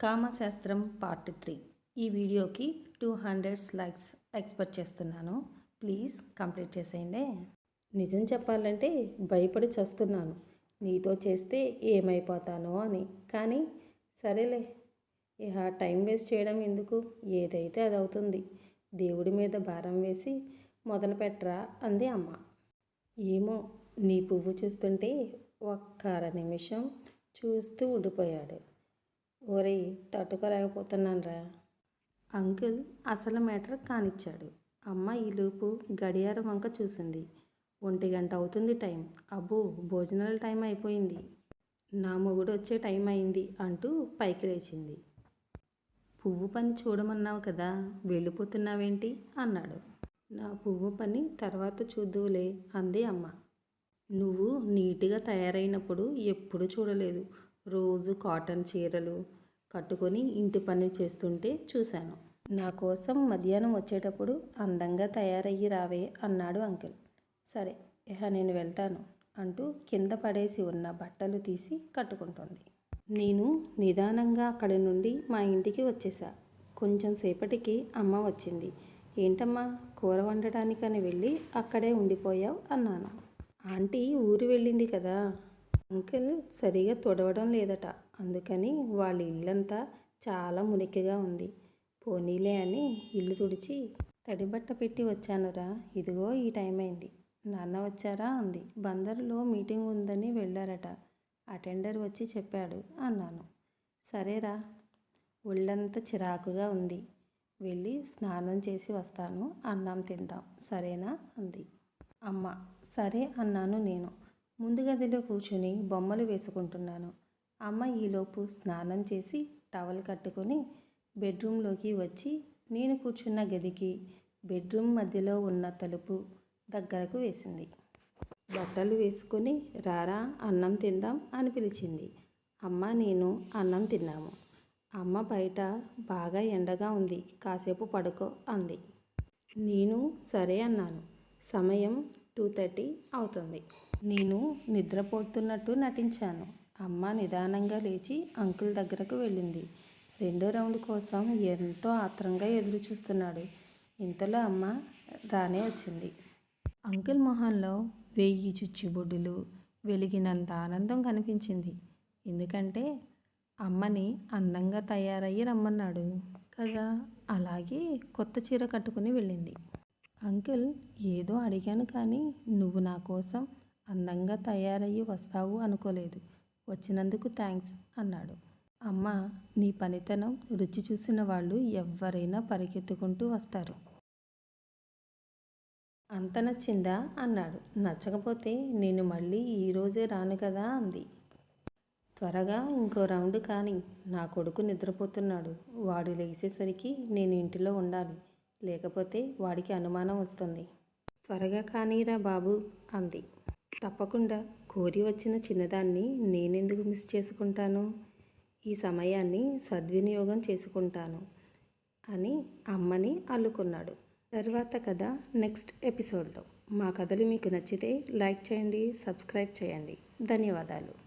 కామశాస్త్రం part three. ఈ వీడియోకి two hundreds likes expect చేస్తున్నాను. ప్లీజ్ కంప్లీట్ చేసేయండి. నిజం చెప్పాలంటే భయపడి చస్తున్నాను. నీతో చేస్తే ఏమైపోతానో అని. కానీ సరేలే ఇహ టైం వేస్ట్ చేయడం ఎందుకు? ఏదైతే అది అవుతుంది. దేవుడి మీద భారం వేసి మొదలు పెట్టరా అంది అమ్మ. ఏమో నీ పువ్వు చూస్తుంటే ఒక్క అర నిమిషం చూస్తూ ఉండిపోయాడు. ఒరేయ్ తట్టుకోలేకపోతున్నానరా. అంకుల్ అసలు మ్యాటర్ కానిచ్చాడు. అమ్మ ఈ లోపు గడియారం వంక చూసింది. ఒంటి గంట అవుతుంది టైం. అబ్బో భోజనాల టైం అయిపోయింది. నా మొగుడు వచ్చే టైం అయింది అంటూ పైకి లేచింది. పువ్వు పని చూడమన్నావు కదా వెళ్ళిపోతున్నావేంటి? అన్నాడు. నా పువ్వు పని తర్వాత చూద్దువులే అంది అమ్మ. నువ్వు నీట్గా తయారైనప్పుడు ఎప్పుడు చూడలేదు. రోజు కాటన్ చీరలు కట్టుకొని ఇంటి పని చేస్తుంటే చూశాను. నా కోసం మధ్యాహ్నం వచ్చేటప్పుడు అందంగా తయారయ్యి రావే అన్నాడు అంకిల్. సరే ఇహ నేను వెళ్తాను అంటూ కింద పడేసి ఉన్న బట్టలు తీసి కట్టుకుంటుంది. నేను నిదానంగా అక్కడి నుండి మా ఇంటికి వచ్చేసా. కొంచెం సేపటికి అమ్మ వచ్చింది. ఏంటమ్మా కూర వండటానికని వెళ్ళి అక్కడే ఉండిపోయావు అన్నాను. ఆంటీ ఊరు వెళ్ళింది కదా అంకుల్ సరిగా తుడవడం లేదట. అందుకని వాళ్ళ ఇల్లంతా చాలా మురికిగా ఉంది. పోనీలే అని ఇల్లు తుడిచి తడిబట్ట పెట్టి వచ్చానురా. ఇదిగో ఈ టైం అయింది. నాన్న వచ్చారా అంది. బందరులో మీటింగ్ ఉందని వెళ్ళారట. అటెండర్ వచ్చి చెప్పాడు అన్నాను. సరేరా. ఒళ్ళంతా చిరాకుగా ఉంది. వెళ్ళి స్నానం చేసి వస్తాను. అన్నం తిందాం. సరేనా అంది. అమ్మ. సరే అన్నాను నేను. ముందు గదిలో కూర్చుని బొమ్మలు వేసుకుంటున్నాను. అమ్మ ఈలోపు స్నానం చేసి టవల్ కట్టుకొని బెడ్రూమ్లోకి వచ్చి నేను కూర్చున్న గదికి బెడ్రూమ్ మధ్యలో ఉన్న తలుపు దగ్గరకు వేసింది. బట్టలు వేసుకొని రారా అన్నం తిందాం అని పిలిచింది. అమ్మ నేను అన్నం తిన్నాము. అమ్మ బయట బాగా ఎండగా ఉంది కాసేపు పడుకో అంది. నేను సరే అన్నాను. సమయం టూ థర్టీ అవుతుంది. నేను నిద్రపోతున్నట్టు నటించాను. అమ్మ నిదానంగా లేచి అంకుల్ దగ్గరకు వెళ్ళింది. రెండో రౌండ్ కోసం ఎంతో ఆత్రంగా ఎదురు చూస్తున్నాడు ఇంతలో అమ్మ రానే వచ్చింది. అంకుల్ మొహంలో వెయ్యి చుచ్చుబొడ్డులు వెలిగినంత ఆనందం కనిపించింది. ఎందుకంటే అమ్మని అందంగా తయారయ్యి రమ్మన్నాడు కదా? అలాగే కొత్త చీర కట్టుకుని వెళ్ళింది. అంకుల్ ఏదో అడిగాను కానీ నువ్వు నా కోసం అందంగా తయారయ్యి వస్తావు అనుకోలేదు. వచ్చినందుకు థ్యాంక్స్ అన్నాడు. అమ్మ నీ పనితనం రుచి చూసిన వాళ్ళు ఎవరైనా పరిగెత్తుకుంటూ వస్తారు. అంత నచ్చిందా? అన్నాడు. నచ్చకపోతే నేను మళ్ళీ ఈరోజే రాను కదా అంది. త్వరగా ఇంకో రౌండ్ కానీ నా కొడుకు నిద్రపోతున్నాడు. వాడు లేచేసరికి నేను ఇంటిలో ఉండాలి. లేకపోతే వాడికి అనుమానం వస్తుంది. త్వరగా కానీరా బాబు అంది. తప్పకుండా కోరి వచ్చిన చిన్నదాన్ని నేనెందుకు మిస్ చేసుకుంటాను? ఈ సమయాన్ని సద్వినియోగం చేసుకుంటాను అని అమ్మని అల్లుకున్నాడు. తర్వాత కథ నెక్స్ట్ ఎపిసోడ్లో. మా కథలు మీకు నచ్చితే లైక్ చేయండి సబ్స్క్రైబ్ చేయండి. ధన్యవాదాలు.